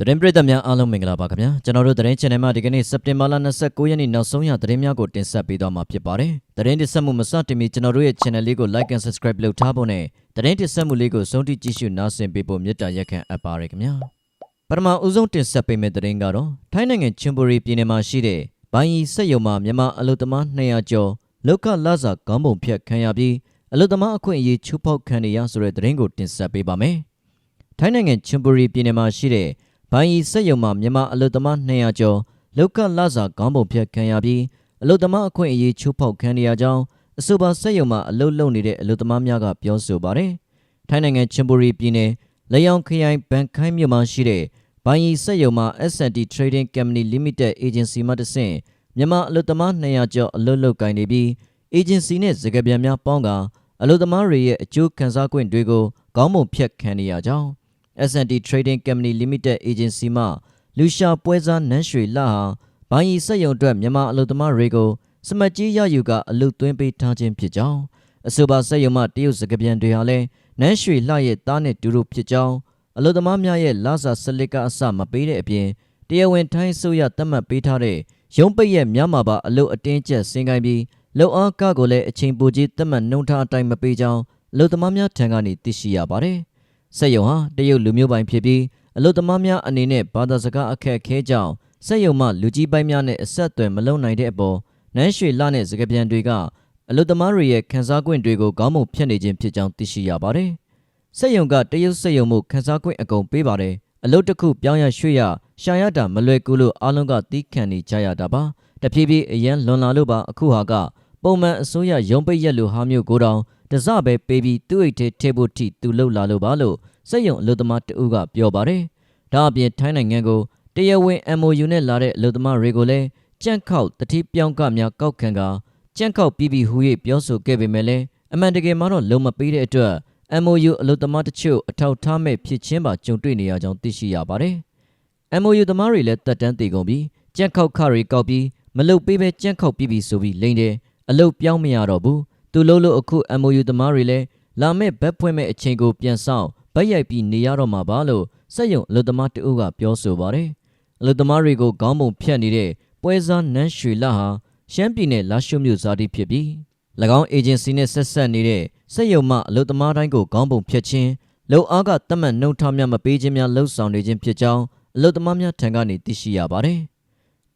သတင်းပရိသတ်များအားလုံးမင်္ဂလာပါခင်ဗျာကျွန်တော်တို့သတင်း channel မှာဒီကနေ့စက်တင်ဘာလ29ရက်နေ့နောက်ဆုံးရသတင်းများကိုတင်ဆက်ပေးသွားမှာဖြစ်ပါတယ်သတင်းတင်ဆက်မှုမစတင်မီကျွန်တော်တို့ရဲ့ channel လေးကို like and subscribe လုပ်ထားဖို့နဲ့သတင်းတင်ဆက်မှုလေးကိုဆုံးထိကြည့်ရှုနားဆင်ပေးဖို့မေတ္တာရက်ခံအပ်ပါရခင်ဗျာပထမဦးဆုံးတင်ဆက်ပေးမယ့်သတင်းကတော့ထိုင်းနိုင်ငံချွန်ဘူရီပြည်နယ်မှာရှိတဲ့ဘိုင်းရီစက်ရုံမှာမြန်မာအလုပ်သမား200ကျော်လောက်ခလာစာခေါင်းပုံဖြတ်ခံရပြီးအလုပ်သမားအခွင့်အရေးချိုးဖောက်ခံနေရဆိုတဲ့သတင်းကိုတင်ဆက်ပေးပါမယ်ထိုင်းနိုင်ငံချွန်ဘူရီပြည်နယ်မှာရှိတဲ့ ဘိုင်းရီစက်ရုံမှာမြန်မာအလုသမား200ကျော်လောက်ကလစာခေါင်းပုံဖြတ်ခံရပြီးအလုသမားအခွင့်အရေးချိုးဖောက်ခံရကြောင်းအဆိုပါစက်ရုံမှာအလုလုပ်နေတဲ့အလုသမားများကပြောဆိုပါတယ်။ထိုင်းနိုင်ငံချင်ဘူရီပြည်နယ်လေယောင်ခရိုင်ဘန်ခိုင်းမြို့မှာရှိတဲ့ဘိုင်းရီစက်ရုံမှာ S&T Trading Company Limited Agency မှတဆင့်မြန်မာအလုသမား200ကျော်အလုလုပ်ကိုင်နေပြီး agency နဲ့စကားပြန်များပေါင်းကအလုသမားတွေရဲ့အကျိုးခံစား권တွေကိုခေါင်းပုံဖြတ်ခံနေရကြောင်း S&T Trading Company Limited Agency မှလူရှာပွဲစားနန်းရွှေလှဟာဘိုင်းရီစက်ရုံအတွက်မြန်မာအလုပ်သမားတွေကိုစမတ်ကြီးရယူကအလုပ်သွင်းပေးထားခြင်းဖြစ်ကြောင်းအဆိုပါစက်ရုံမှတရုတ်စကားပြန်တွေဟာလည်းနန်းရွှေလှရဲ့တားနဲ့တူတို့ဖြစ်ကြောင်းအလုပ်သမားများရဲ့လစာစလစ်ကအစမပေးတဲ့အပြင်တရားဝင်ထိုင်းအစိုးရသတ်မှတ်ပေးထားတဲ့ရုံးပိတ်ရဲ့များမှာပါအလုပ်အတင်းကျပ်ဆင်းကိုင်းပြီးလုံအားကကိုလည်းအချိန်ပိုကြီးသတ်မှတ်နှုံထားအတိုင်းမပေးကြောင်းအလုပ်သမားများထံကနေသိရှိရပါတယ်။ စက်ယုံဟာတရုတ်လူမျိုးပိုင်ဖြစ်ပြီးအလုသမားများအနေနဲ့ဘာသာစကားအခက်အခဲကြောင့်စက်ယုံမှလူကြီးပိုင်းများနဲ့အဆက်အသွယ်မလုပ်နိုင်တဲ့အပေါ်နန်းရွှေလနဲ့စကားပြန်တွေကအလုသမားတွေရဲ့ခန်းစား권တွေကိုခေါင်းမုံဖြတ်နေခြင်းဖြစ်ကြောင်းသိရှိရပါတယ်။စက်ယုံကတရုတ်စက်ယုံမှုခန်းစား권အကုန်ပေးပါတယ်။အလုတစ်ခုပြောင်းရရွှေ့ရရှာရတာမလွယ်ကူလို့အားလုံးကတီးခံနေကြရတာပါ။တဖြည်းဖြည်းအရန်လွန်လာလို့ပါအခုဟာကပုံမှန်အစိုးရရုံးပိတ်ရက်လိုဟာမျိုးကိုတောင် တစပဲပေးပြီးသူ့အိတ်ထဲထေဖို့ထိသူလှုပ်လာလို့ပါလို့စက်ယုံအလုပ်သမားတဦးကပြောပါတယ်။ဒါအပြင်ထိုင်းနိုင်ငံကိုတရားဝင် MOU နဲ့လာတဲ့အလုပ်သမားတွေကိုလည်းကြန့်ခောက်တတိပြောင်းကများကောက်ခံကကြန့်ခောက်ပြီးပြီးဟူ၍ပြောဆိုခဲ့ပေမဲ့လည်းအမှန်တကယ်မှာတော့လုံမပေးတဲ့အတွက် MOU အလုပ်သမားတချို့အထောက်ထားမဲ့ဖြစ်ချင်းပါကြုံတွေ့နေရကြောင်းသိရှိရပါတယ်။ MOU သမားတွေလည်းတက်တန်းတည်ကုန်ပြီးကြန့်ခောက်ခတွေကောက်ပြီးမလုတ်ပေးပဲကြန့်ခောက်ပြီးပြီဆိုပြီးလိမ့်တယ်အလုတ်ပြောင်းမရတော့ဘူး သူလုံးလို့အခု MOU သမားတွေလည်းလာမဲ့ဘက်ဖွင့်မဲ့အချိန်ကိုပြန်ဆောင်ဗက်ရိုက်ပြီးနေရတော့မှာပါလို့စက်ယုံအလုသမားတအုပ်ကပြောဆိုပါတယ်အလုသမားတွေကိုခေါင်းပုံဖြတ်နေတဲ့ပွဲစားနန်းရွှေလဟာရှမ်းပြည်နယ်လာရှုမြို့ဇာတိဖြစ်ပြီး၎င်းအေဂျင်စီနဲ့ဆက်ဆက်နေတဲ့စက်ယုံမှအလုသမားတိုင်းကိုခေါင်းပုံဖြတ်ခြင်းလုံအားကတတ်မှတ်နှုံထားများမပေးခြင်းများလှုပ်ဆောင်နေခြင်းဖြစ်ကြောင်းအလုသမားများထံကနေသိရှိရပါတယ်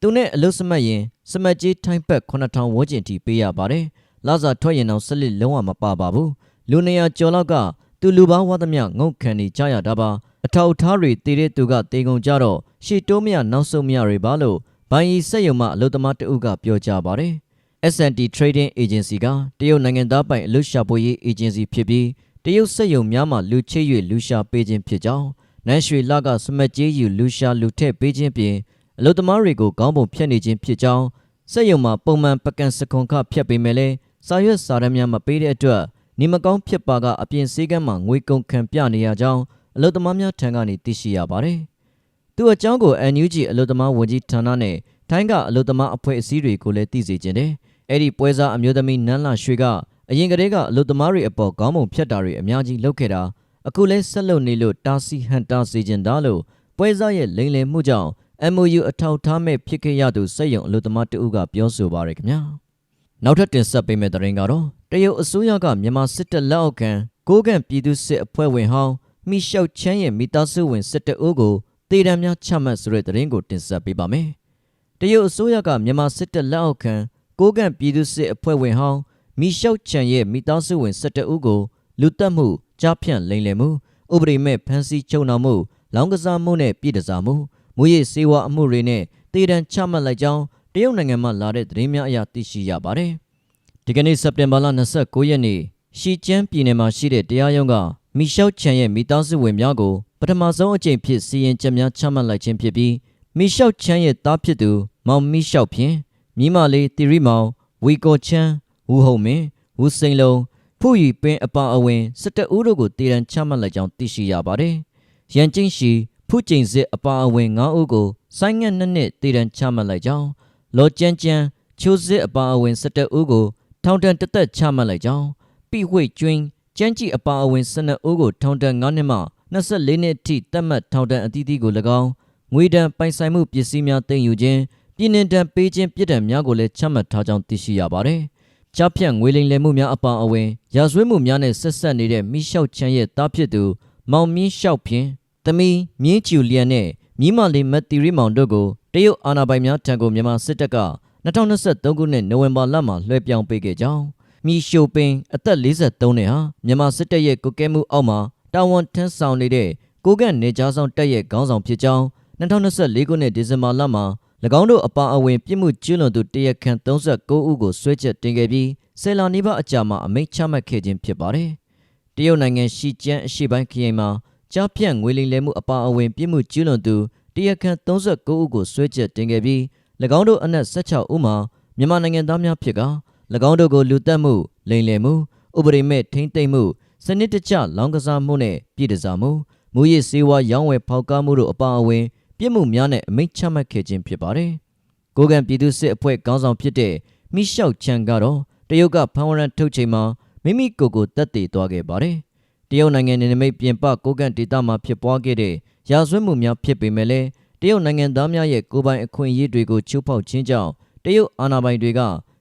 သူနဲ့အလုစမတ်ရင်စမတ်ကြီးထိုင်းဘက်9000ဝန်းကျင်ထိပေးရပါတယ်။ လာစာထွက်ရင်တော့ဆက်လက်လုံးဝမပါပါဘူး။လူနေရကျော်လောက်ကသူလူပေါင်းဝသမျှငုတ်ခံနေကြရတာပါ။အထောက်ထားတွေတည်တဲ့သူကတေကုန်ကြတော့ရှေ့တိုးမရနောက်ဆုတ်မရတွေပါလို့ဘိုင်းရီစက်ယုံမှအလုသမားတအုပ်ကပြောကြပါတယ်။ S&T Trading Agency ကတရုတ်နိုင်ငံသားပိုင်အလုရှာပွေရေး agency ဖြစ်ပြီးတရုတ်စက်ယုံများမှလူချိတ်၍လူရှာပေးခြင်းဖြစ်ကြောင်းနန်းရွှေလကစမတ်ကြီးယူလူရှာလူထက်ပေးခြင်းပြင်အလုသမားတွေကိုခေါင်းပုံဖြတ်နေခြင်းဖြစ်ကြောင်းစက်ယုံမှာပုံမှန်ပကံစခွန်ခဖြတ်ပေးမယ်လဲ စာရွက်စာတမ်းများမပေးတဲ့အတွက်နေမကောင်းဖြစ်ပါကအပြင်စည်းကမ်းမှာငွေကုန်ခံပြနေရကြောင်းအလုသမားများထံကနေသိရှိရပါတယ်။သူအကြောင်းကို NUG အလုသမားဝန်ကြီးဌာနနဲ့ထိုင်းကအလုသမားအဖွဲ့အစည်းတွေကိုလည်းသိစေခြင်းတယ်။အဲ့ဒီပွဲစားအမျိုးသမီးနန်းလာရွှေကအရင်ကတည်းကအလုသမားတွေအပေါ်ခေါင်းပုံဖြတ်တာတွေအများကြီးလုပ်ခဲ့တာအခုလဲဆက်လုပ်နေလို့တာစီဟန်တာစေခြင်းဒါလို့ပွဲစားရဲ့လိမ်လည်မှုကြောင့် MOU အထောက်ထားမဲ့ဖြစ်ခဲ့ရသူစက်ယုံအလုသမားတဦးကပြောဆိုပါရခင်ဗျာ နောက်ထပ်တင်ဆက်ပေးမယ့်သတင်းကတော့တရုတ်အစိုးရကမြန်မာစစ်တပ်လက်အောက်ခံကိုးကန့်ပြည်သူစစ်အဖွဲ့ဝင်ဟောင်းမိရှောက်ချမ်းရဲ့မိသားစုဝင်စစ်တအုပ်ကိုတေတံများချမှတ်ဆိုတဲ့သတင်းကိုတင်ဆက်ပေးပါမယ်တရုတ်အစိုးရကမြန်မာစစ်တပ်လက်အောက်ခံကိုးကန့်ပြည်သူစစ်အဖွဲ့ဝင်ဟောင်းမိရှောက်ချမ်းရဲ့မိသားစုဝင်စစ်တအုပ်ကိုလူတက်မှုကြားဖြန့်လိမ်လည်မှုဥပဒေမဲ့ဖမ်းဆီးချုပ်နှောင်မှုလောင်းကစားမှုနဲ့ပြည်တစားမှုမူရည်စေဝါအမှုတွေနဲ့တေတံချမှတ်လိုက်ကြောင်း တရုတ်နိုင်ငံမှလာတဲ့သတင်းများအရသိရှိရပါတယ်။ဒီကနေ့စက်တင်ဘာလ29ရက်နေ့ရှီကျန်းပြည်နယ်မှာရှိတဲ့တရားရုံးကမီရှောက်ချန်ရဲ့မိသားစုဝင်များကိုပထမဆုံးအကြိမ်ဖြစ်စီရင်ချက်များချမှတ်လိုက်ခြင်းဖြစ်ပြီးမီရှောက်ချန်ရဲ့သားဖြစ်သူမောင်မီရှောက်ဖြင့်မိမလေးတီရီမောင်ဝီကိုချန်ဝူဟုံမင်ဝူစိန်လုံးဖူရီပင်အပါအဝင်စစ်တအူးတို့ကိုတည်တံချမှတ်လိုက်ကြောင်းသိရှိရပါတယ်။ရန်ကျင်းရှိဖူးကျိန်စစ်အပါအဝင်9ဦးကိုဆိုင်းငံ့နှစ်နှစ်တည်တံချမှတ်လိုက်ကြောင်း လော်ကျန်းကျန်းချိုးစစ်အပါအဝင်17ဦးကိုထောင်ဒဏ်တစ်သက်ချမှတ်လိုက်ကြောင်းပိဝိတ်ကျွင်းကျန်းကြည်အပါအဝင်12ဦးကိုထောင်ဒဏ်9နှစ်မှ24နှစ်ထိသတ်မှတ်ထောင်ဒဏ်အသီးသီးကို၎င်းငွေဒဏ်ပိုင်ဆိုင်မှုပစ္စည်းများသိမ်းယူခြင်းပြည်နှင်ဒဏ်ပေးခြင်းပြစ်ဒဏ်များကိုလည်းချမှတ်ထားကြောင်းသိရှိရပါတယ်။ကြားဖြတ်ငွေလိမ်လည်မှုများအပါအဝင်ရာဇဝတ်မှုများနဲ့ဆက်ဆက်နေတဲ့မိရှောက်ချမ်းရဲ့တားဖြစ်သူမောင်မြင့်လျှောက်ဖြင့်သမီးမြင်းကျူလျန်နဲ့မြင်းမလေးမတ်တီရီမောင်တို့ကို တရုတ်အာဏာပိုင်များထံကိုမြန်မာစစ်တပ်က2023ခုနှစ်နိုဝင်ဘာလမှာလွှဲပြောင်းပေးခဲ့ကြောင်းမြီရှိုပင်အသက်43နှစ်ဟာမြန်မာစစ်တပ်ရဲ့ကုကဲမှုအောက်မှာတာဝန်ထမ်းဆောင်နေတဲ့ကိုကန့်နေကြားဆောင်တပ်ရဲ့ခေါင်းဆောင်ဖြစ်ကြောင်း2024ခုနှစ်ဒီဇင်ဘာလမှာ၎င်းတို့အပါအဝင်ပြစ်မှုကျူးလွန်သူတရက်ခန့်39ဦးကိုဆွဲချက်တင်ခဲ့ပြီးဆယ်လနီးပါးအကြာမှာအမိန့်ချမှတ်ခဲ့ခြင်းဖြစ်ပါတယ်။တရုတ်နိုင်ငံရှီကျန်းအရှေ့ပိုင်းခရိုင်မှာကြားပြန့်ငွေလိမ်လည်မှုအပါအဝင်ပြစ်မှုကျူးလွန်သူ တရက်ခန့်39ဦးကိုဆွဲချက်တင်ခဲ့ပြီး၎င်းတို့အနက်16ဦးမှာမြန်မာနိုင်ငံသားများဖြစ်က၎င်းတို့ကိုလူတက်မှုလိမ်လည်မှုဥပဒေမဲ့ထိမ့်သိမ်းမှုစနစ်တကျလောင်းကစားမှုနဲ့ပြည်တစားမှုမူရစ်စေဝါရောင်းဝယ်ဖောက်ကားမှုတို့အပါအဝင်ပြစ်မှုများနဲ့အမိန့်ချမှတ်ခဲ့ခြင်းဖြစ်ပါတယ်။ကိုကံပြည်သူစစ်အဖွဲ့ခေါင်းဆောင်ဖြစ်တဲ့မိရှောက်ချန်ကတော့တရုတ်ကဖမ်းဝရမ်းထုတ်ချိန်မှာမိမိကိုယ်ကိုတက်တည်သွားခဲ့ပါတယ်။တရုတ်နိုင်ငံနယ်နိမိတ်ပြင်ပကိုကန့်ဒေသမှာဖြစ်ပွားခဲ့တဲ့ ရာဇဝတ်မှုများဖြစ်ပေမဲ့လည်းတရုတ်နိုင်ငံသားများရဲ့ကိုယ်ပိုင်အခွင့်အရေးတွေကိုချိုးဖောက်ခြင်းကြောင့်တရုတ်အာဏာပိုင်တွေက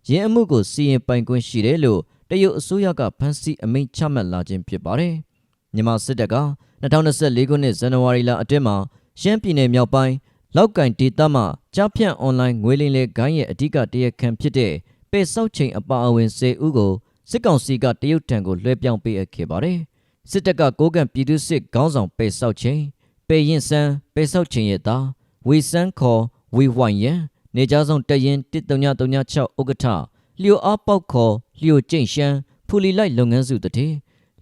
ရင်းအမှုကိုစီရင်ပိုင်ခွင့်ရှိတယ်လို့တရုတ်အစိုးရကဖမ်းဆီးအမိန့်ချမှတ်လာခြင်းဖြစ်ပါတယ်။မြန်မာစစ်တပ်က2024ခုနှစ်ဇန်နဝါရီလအတွင်းမှာရှမ်းပြည်နယ်မြောက်ပိုင်းလောက်ကင်ဒေသမှကြားဖြန့်အွန်လိုင်းငွေလိမ်လေဂိုင်းရဲ့အဓိကတရားခံဖြစ်တဲ့ပေဆောက်ချိန်အပါအဝင်10ဦးကိုစစ်ကောင်စီကတရုတ်ထံကိုလွှဲပြောင်းပေးအပ်ခဲ့ပါတယ်။စစ်တပ်ကကိုးကန့်ပြည်သူစစ်ခေါင်းဆောင်ပေဆောက်ချိန် ပေရင်ဆန်းပေဆောက်ချိန်ရဲ့သားဝေစန်းခေါ်ဝေဝိုင်ယန်နေကြားဆောင်တရင်13936ဥက္ကဋ္ဌလျိုအားပေါက်ခေါ်လျိုကျိန့်ရှမ်းဖူလီလိုက်လုပ်ငန်းစုတည်း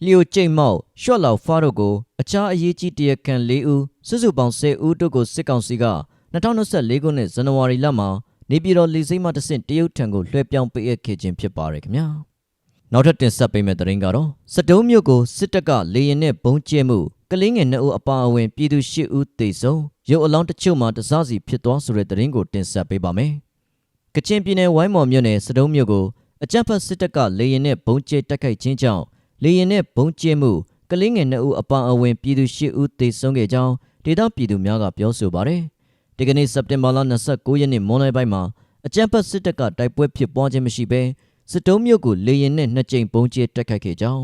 လျိုကျိန့်မောက်ရှော့လောက်ဖားတို့ကိုအခြားအရေးကြီးတရားခံ၄ဦးစုစုပေါင်း10ဦးတို့ကိုစစ်ကောင်စီက2024ခုနှစ်ဇန်နဝါရီလမှာနေပြည်တော်လေဆိပ်မှတဆင့်တရုတ်ထံကိုလွှဲပြောင်းပေးအပ်ခဲ့ခြင်းဖြစ်ပါတယ်ခင်ဗျာနောက်ထပ်တင်ဆက်ပေးမယ့်သတင်းကတော့စတုံးမြို့ကိုစစ်တပ်ကလေရင်နဲ့ဘုံကျဲမှု ကလင်းငယ်နှစ်ဦးအပါအဝင်ပြည်သူ၈ဦးသေဆုံးရုပ်အလောင်းတချို့မှာတစားစီဖြစ်သွားဆိုတဲ့သတင်းကိုတင်ဆက်ပေးပါမယ်ကချင်ပြည်နယ်ဝိုင်းမော်မြို့နယ်စတုံးမြို့ကိုအကြမ်းဖက်စစ်တပ်ကလေရင်နဲ့ဘုံကျဲတိုက်ခိုက်ခြင်းကြောင့်လေရင်နဲ့ဘုံကျဲမှုကလင်းငယ်နှစ်ဦးအပါအဝင်ပြည်သူ၈ဦးသေဆုံးခဲ့ကြောင်းဒေသပြည်သူများကပြောဆိုပါတယ်ဒီကနေ့စက်တင်ဘာလ29ရက်နေ့မွန်းလွဲပိုင်းမှာအကြမ်းဖက်စစ်တပ်ကတိုက်ပွဲဖြစ်ပွားခြင်းမရှိဘဲစစ်တုံးမြို့ကိုလေရင်နဲ့နှစ်ကြိမ်ဘုံကျဲတိုက်ခိုက်ခဲ့ကြောင်း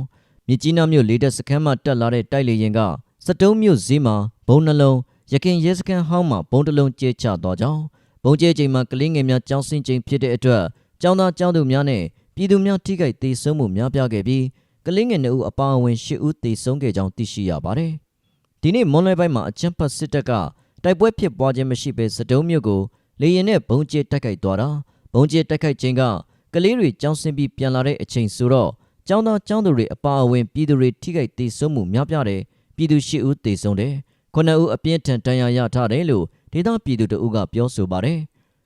မြကြီးနားမြို့လေတပ်စခန်းမှတက်လာတဲ့တိုက်လေရင်ကစစ်တုံးမြို့ဈေးမှာဘုံနှလုံးရခင်ရဲစခန်းဟောင်းမှာဘုံတစ်လုံးကျဲချသွားကြောင်းဘုံကျဲချိန်မှာကလေးငယ်များကြောင်းစင်ချိန်ဖြစ်တဲ့အတွက်ကျောင်းသားကျောင်းသူများနဲ့ပြည်သူများထိခိုက်ဒေဆုံးမှုများပြားခဲ့ပြီးကလေးငယ်2ဦးအပါအဝင်10ဦးသေဆုံးခဲ့ကြောင်းသိရှိရပါတယ်။ဒီနေ့မွန်လွဲပိုင်းမှာအချမ်းဖတ်စစ်တပ်ကတိုက်ပွဲဖြစ်ပွားခြင်းမရှိဘဲစတုံးမြို့ကိုလေရင်နဲ့ဘုံကျဲတိုက်ခိုက်သွားတာဘုံကျဲတိုက်ခိုက်ခြင်းကကလေးတွေကြောင်းစင်ပြီးပြန်လာတဲ့အချိန်ဆိုတော့ ကျောင်းသားကျောင်းသူတွေအပါအဝင်ပြည်သူတွေထိခိုက်ဒေဆုံးမှုများပြားတယ်ပြည်သူ10ဦးသေဆုံးတယ်ခုနှစ်ဦးအပြင်းထန်ဒဏ်ရာရထားတယ်လို့ဒေသပြည်သူတို့ကပြောဆိုပါတယ်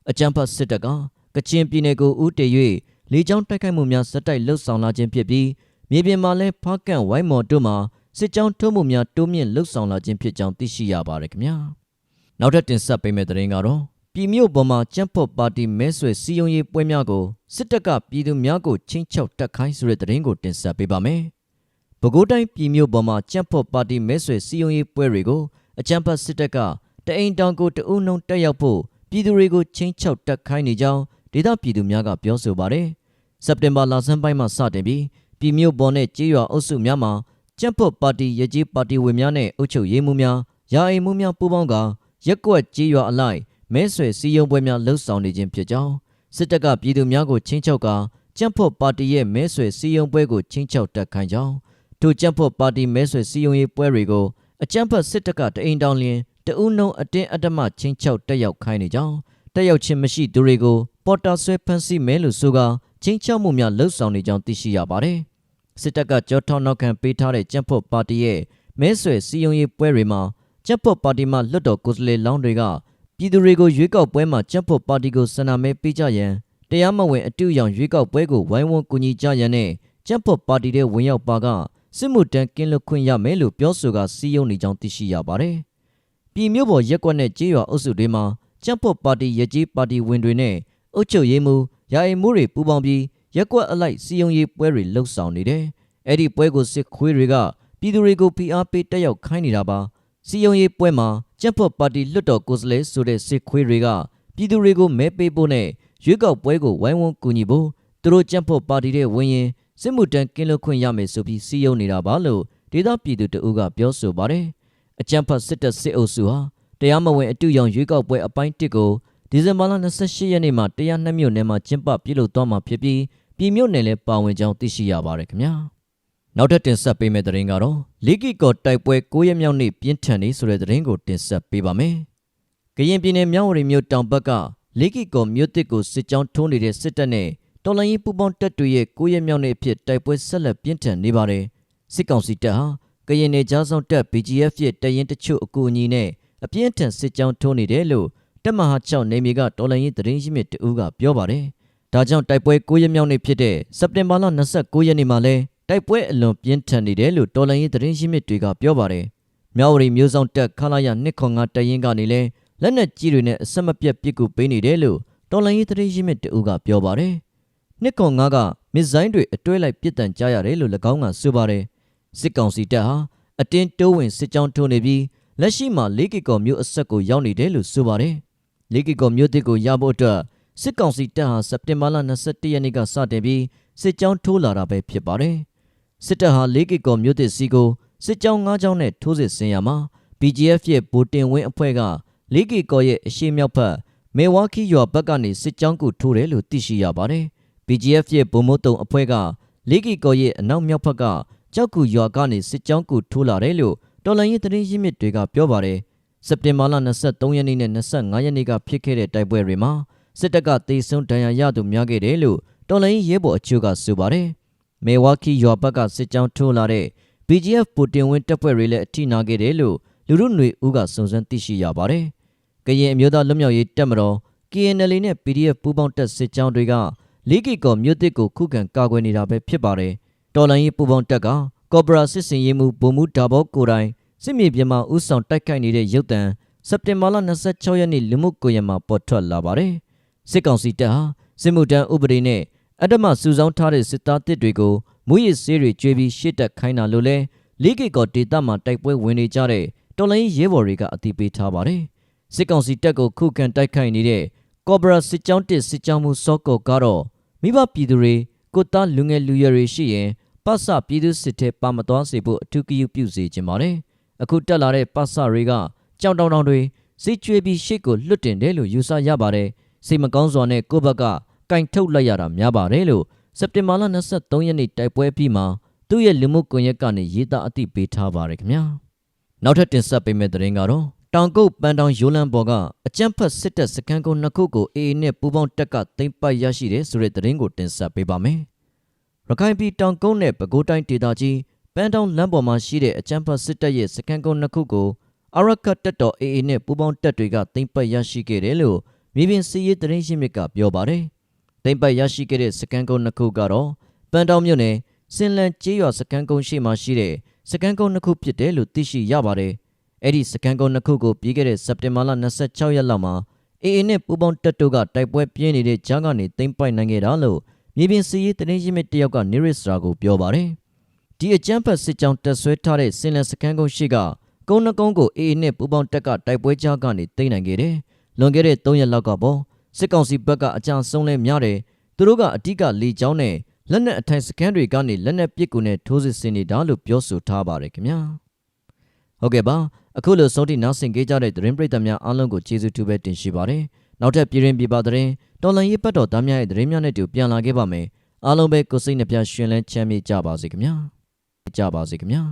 အကြံဖတ်စစ်တပ်ကကချင်ပြည်နယ်ကိုဦးတည်၍လေကြောင်းတိုက်ခိုက်မှုများစက်တိုက်လှုပ်ဆောင်လာခြင်းဖြစ်ပြီးမြေပြင်မှာလည်းဖားကန့်ဝိုင်းမော်တို့မှာစစ်ကြောင်းထုံးမှုများတိုးမြင့်လှုပ်ဆောင်လာခြင်းဖြစ်ကြောင်းသိရှိရပါတယ်ခင်ဗျာနောက်ထပ်တင်ဆက်ပေးမယ့်သတင်းကတော့ ပြည်မြို့ပေါ်မှာကျန်းဖို့ပါတီမဲဆွယ်စီယုံရေးပွဲများကိုစစ်တပ်ကပြည်သူများကိုချင်းချောက်တက်ခိုင်းဆိုတဲ့သတင်းကိုတင်ဆက်ပေးပါမယ်။ပဲခူးတိုင်းပြည်မြို့ပေါ်မှာကျန်းဖို့ပါတီမဲဆွယ်စီယုံရေးပွဲတွေကိုအကြမ်းဖက်စစ်တပ်ကတအိမ်တောင်ကိုတအုံနှုံတက်ရောက်ဖို့ပြည်သူတွေကိုချင်းချောက်တက်ခိုင်းနေကြောင်းဒေသပြည်သူများကပြောဆိုပါတယ်။စက်တင်ဘာလဆန်းပိုင်းမှာစတင်ပြီးပြည်မြို့ပေါ်နဲ့ကြေးရွာအုပ်စုများမှာကျန်းဖို့ပါတီရကြီးပါတီဝင်များနဲ့အုပ်ချုပ်ရေးမှူးများယာအိမ်မှူးများပူးပေါင်းကရက်ကွက်ကြေးရွာအလိုက် မဲဆွယ်စီယုံပွဲများလှုပ်ဆောင်နေခြင်းဖြစ်ကြောင်းစစ်တပ်ကပြည်သူများကိုချင်းချောက်ကကြံ့ဖို့ပါတီရဲ့မဲဆွယ်စီယုံပွဲကိုချင်းချောက်တက်ခိုင်းကြောင်းထိုကြံ့ဖို့ပါတီမဲဆွယ်စီယုံရေးပွဲတွေကိုအကြံ့ဖက်စစ်တပ်ကတအိမ်တောင်လျင်တဦးနှုံအတင်းအဓမ္မချင်းချောက်တက်ရောက်ခိုင်းနေကြောင်းတက်ရောက်ခြင်းမရှိသူတွေကိုပေါ်တာဆွဲဖမ်းဆီးမဲလို့ဆိုကချင်းချောက်မှုများလှုပ်ဆောင်နေကြောင်းသိရှိရပါတယ်စစ်တပ်ကကြောထောက်နောက်ခံပေးထားတဲ့ကြံ့ဖို့ပါတီရဲ့မဲဆွယ်စီယုံရေးပွဲတွေမှာကြက်ဖို့ပါတီမှလွတ်တော်ကိုယ်စားလှယ်လောင်းတွေက ပြည်သူတွေကိုရွေးကောက်ပွဲမှာကြက်ဖို့ပါတီကိုဆန္ဒမဲပေးကြရန်တရားမဝင်အတူရောင်ရွေးကောက်ပွဲကိုဝိုင်းဝန်းကူညီကြရန်နဲ့ကြက်ဖို့ပါတီတဲ့ဝင်ရောက်ပါကစစ်မှုတန်းကင်းလွတ်ခွင့်ရမယ်လို့ပြောဆိုကစီးယုံနေကြောင်းသိရှိရပါတယ်။ပြည်မြို့ပေါ်ရက်ကွက်နဲ့ကြေးရွာအုပ်စုတွေမှာကြက်ဖို့ပါတီရကြီးပါတီဝင်တွေနဲ့အုပ်ချုပ်ရေးမှူးယာယီမှုတွေပူးပေါင်းပြီးရက်ကွက်အလိုက်စီယုံရေးပွဲတွေလှုပ်ဆောင်နေတယ်။အဲ့ဒီပွဲကိုစစ်ခွေးတွေကပြည်သူတွေကိုဖိအားပေးတက်ရောက်ခိုင်းနေတာပါ စီယုံရေးပွဲမှာကျန်းဖော့ပါတီလွတ်တော်ကိုယ်စားလှယ်ဆိုတဲ့စစ်ခွေးတွေကပြည်သူတွေကိုမဲပေးဖို့နဲ့ရွေးကောက်ပွဲကိုဝိုင်းဝန်းကူညီဖို့သူတို့ကျန်းဖော့ပါတီတဲ့ဝင်ရင်စစ်မှုတန်းကင်းလွတ်ခွင့်ရမယ်ဆိုပြီးစီယုံနေတာပါလို့ဒေသပြည်သူတအုပ်ကပြောဆိုပါတယ်အကြံဖတ်စစ်တပ်စစ်အုပ်စုဟာတရားမဝင်အတူရောင်ရွေးကောက်ပွဲအပိုင်းတစ်ကိုဒီဇင်ဘာလ28ရက်နေ့မှာတရားနှမြို့နယ်မှာကျင်းပပြုလုပ်သွားမှာဖြစ်ပြီးပြည်မြို့နယ်လည်းပါဝင်ကြောင်းသိရှိရပါတယ်ခင်ဗျာ နောက်ထပ်တင်ဆက်ပေးမယ့်သတင်းကတော့လီကီကော်တိုက်ပွဲ9ရက်မြောက်နေ့ပြင်းထန်နေဆိုတဲ့သတင်းကိုတင်ဆက်ပေးပါမယ်ကရင်ပြည်နယ်မြောက်ဝရီမြို့တောင်ဘက်ကလီကီကော်မြို့တစ်ကိုစစ်ကြောင်းထိုးနေတဲ့စစ်တပ်နဲ့တော်လိုင်းရေးပူပေါင်းတပ်တွေရဲ့9ရက်မြောက်နေ့အဖြစ်တိုက်ပွဲဆက်လက်ပြင်းထန်နေပါတယ်စစ်ကောင်စီတပ်ဟာကရင်နယ်ကြားဆောင်တပ် BGF ရဲ့တရင်တချို့အကူအညီနဲ့အပြင်းထန်စစ်ကြောင်းထိုးနေတယ်လို့တက်မဟာ6နေမြေကတော်လိုင်းရေးသတင်းရှိမြစ်တူကပြောပါတယ်။ဒါကြောင့်တိုက်ပွဲ9ရက်မြောက်နေ့ဖြစ်တဲ့စက်တင်ဘာလ29ရက်နေ့မှာလဲ တိုက်ပွဲအလွန်ပြင်းထန်နေတယ်လို့တော်လိုင်းရေးသတင်းရှိမြစ်တွေကပြောပါတယ်။မြောက်ဝရီမျိုးဆောင်တက်ခလာရ205တရင်ကနေလဲလက်နက်ကြီးတွေနဲ့အဆက်မပြတ်ပစ်ကူပေးနေတယ်လို့တော်လိုင်းရေးသတင်းရှိမြစ်တူကပြောပါတယ်။205ကမစ်ဇိုင်းတွေအတွဲလိုက်ပစ်တန်ကြရတယ်လို့၎င်းကဆိုပါတယ်။စစ်ကောင်စီတပ်ဟာအတင်းတိုးဝင်စစ်ကြောင်းထိုးနေပြီးလက်ရှိမှာလေးကီကော်မြို့အဆက်ကိုရောက်နေတယ်လို့ဆိုပါတယ်။လေးကီကော်မြို့တစ်ကိုရဖို့အတွက်စစ်ကောင်စီတပ်ဟာစက်တင်ဘာလ22ရက်နေ့ကစတင်ပြီးစစ်ကြောင်းထိုးလာတာပဲဖြစ်ပါတယ်။ စစ်တပ်ဟာလေးကီကော်မြို့တစ်စီကိုစစ်ကြောင်း၅ကြောင်းနဲ့ထိုးစစ်ဆင်ရမှာ BGF ရဲ့ဗိုလ်တင်ဝင်းအဖွဲ့ကလေးကီကော်ရဲ့အရှိမြောက်ဘက်မေဝါခီရွာဘက်ကနေစစ်ကြောင်းကိုထိုးတယ်လို့သိရှိရပါတယ်။ BGF ရဲ့ဗိုလ်မုတ်တုံအဖွဲ့ကလေးကီကော်ရဲ့အနောက်မြောက်ဘက်ကကြောက်ကူရွာကနေစစ်ကြောင်းကိုထိုးလာတယ်လို့တော်လိုင်းရေးသတင်းရင်းမြစ်တွေကပြောပါတယ်စက်တင်ဘာလ23ရက်နေ့နဲ့25ရက်နေ့ကဖြစ်ခဲ့တဲ့တိုက်ပွဲတွေမှာစစ်တပ်ကတေဆုံးဒဏ်ရာရသူများခဲ့တယ်လို့တော်လိုင်းရဲဘော်အချို့ကဆိုပါတယ် မေဝါကီရွာဘက်ကစစ်ကြောင်းထိုးလာတဲ့ BGF ပူတင်ဝင်းတပ်ဖွဲ့တွေလည်းအထိနာခဲ့တယ်လို့လူလူຫນွေဦးကစုံစမ်းသိရှိရပါတယ်ကရင်အမျိုးသားလွတ်မြောက်ရေးတပ်မတော် KNL နဲ့ PDF ပူးပေါင်းတပ်စစ်ကြောင်းတွေကလေးကီကောမြို့တစ်ကိုခုခံကာကွယ်နေတာပဲဖြစ်ပါတယ်တော်လိုင်းရေးပူးပေါင်းတပ်ကကော့ဘရာစစ်စင်ရေးမှုဗိုလ်မှူးဒါဘောကိုတိုင်စစ်မြေပြင်မှာဥဆောင်တိုက်ခိုက်နေတဲ့ရုပ်တံစက်တင်ဘာလ26ရက်နေ့လူမှုကွန်ရက်မှာပေါ်ထွက်လာပါတယ်။စစ်ကောင်စီတပ်ဟာစစ်မှုတန်းဥပဒေနဲ့ အတ္တမစုဆောင်းထားတဲ့စစ်သားတစ်တွေကိုမူရစ်ဆေးတွေကျွေးပြီးရှစ်တက်ခိုင်းတာလို့လဲလေးကီကောဒေတာမှာတိုက်ပွဲဝင်နေကြတဲ့တော်လိုင်းရဲဘော်တွေကအသိပေးထားပါတယ်။စစ်ကောင်စီတပ်ကိုခုခံတိုက်ခိုက်နေတဲ့ကော့ဘရာစစ်ကြောင်းတစ်စစ်ကြောင်းမှုစောကော့ကတော့မိဘပြည်သူတွေကိုသားလူငယ်လူရွယ်တွေရှိရင်ပတ်စပြည်သူစစ်ထဲပါမသွားစေဖို့အထူးဂရုပြုစေချင်ပါတယ်။အခုတက်လာတဲ့ပတ်စတွေကကြောင်တောင်တောင်တွေစိတ်ကြွေးပြီးရှေ့ကိုလွတ်တင်တယ်လို့ယူဆရပါတယ်။စိတ်မကောင်းစွာနဲ့ကိုယ့်ဘက်က ကင်ထုတ်လိုက်ရတာများပါတယ်လို့စက်တင်ဘာလ23ရက်နေ့တိုက်ပွဲပြီးမှသူ့ရဲ့လူမှုကွန်ရက်ကနေရေးသားအသိပေးထားပါတယ်ခင်ဗျာ။နောက်ထပ်တင်ဆက်ပေးမယ့်သတင်းကတော့တောင်ကုတ်ပန်းတောင်ရိုးလန်းပေါ်ကအကြမ်းဖက်စစ်တပ်စခန်းကုန်းနှစ်ခုကိုအေအေနဲ့ပူးပေါင်းတပ်ကသိမ်းပိုက်ရရှိတယ်ဆိုတဲ့သတင်းကိုတင်ဆက်ပေးပါမယ်။ရခိုင်ပြည်တောင်ကုန်းနဲ့ပဲခူးတိုင်းဒေသကြီးပန်းတောင်လမ်းပေါ်မှာရှိတဲ့အကြမ်းဖက်စစ်တပ်ရဲ့စခန်းကုန်းနှစ်ခုကိုအရကတ်တပ်တော် AA နဲ့ပူးပေါင်းတပ်တွေကသိမ်းပိုက်ရရှိခဲ့တယ်လို့မြေပြင်စစ်ရေးသတင်းရှင်းမြစ်ကပြောပါတယ်။ သိမ်းပိုက်ရရှိခဲ့တဲ့စခန်းကုန်းနှစ်ခုကတော့ပန်းတောင်မြို့နယ်စင်လန်ကျေးရွာစခန်းကုန်းရှိမှရှိတဲ့စခန်းကုန်းနှစ်ခုဖြစ်တယ်လို့သိရှိရပါတယ်။အဲ့ဒီစခန်းကုန်းနှစ်ခုကိုပြီးခဲ့တဲ့စက်တင်ဘာလ26ရက်လောက်မှာ AA နဲ့ပူးပေါင်းတပ်တို့ကတိုက်ပွဲပြင်းနေတဲ့ကြားကနေသိမ်းပိုက်နိုင်ခဲ့တာလို့မြေပြင်စီးရေးတင်းရင်းမြစ်တယောက်ကနေရစ်စရာကိုပြောပါတယ်။ဒီအကြမ်းဖက်စစ်ကြောင်းတက်ဆွဲထားတဲ့စင်လန်စခန်းကုန်းရှိကကုန်းနှကုန်းကိုအေအေနဲ့ပူပေါင်းတက်ကတိုက်ပွဲကြားကနေသိမ်းနိုင်ခဲ့တယ်။လွန်ခဲ့တဲ့3ရက်လောက်ကပေါ့ စစ်ကောင်စီဘက်ကအကြမ်းဆုံးလဲများတယ်။သူတို့ကအဓိကလေကြောင်းနဲ့လက်နက်အထိုင်စခန်းတွေကနေလက်နက်ပစ်ကူနဲ့ထိုးစစ်ဆင်နေတာလို့ပြောဆိုထားပါတယ်ခင်ဗျာ။ဟုတ်ကဲ့ပါအခုလိုဆုံးထိနောက်ဆင်ခဲ့ကြတဲ့သတင်းပရိသတ်များအားလုံးကိုကျေးဇူးတူပဲတင်ရှိပါတယ်။နောက်ထပ်ပြည်ရင်ပြပသတင်းတော်လန်ရေးပတ်တော်သားများရဲ့သတင်းများနဲ့တူပြန်လာခဲ့ပါမယ်အားလုံးပဲကိုစိတ်နှပြရှင်လန်းချမ်းမြေ့ကြပါစေခင်ဗျာကြပါစေခင်ဗျာ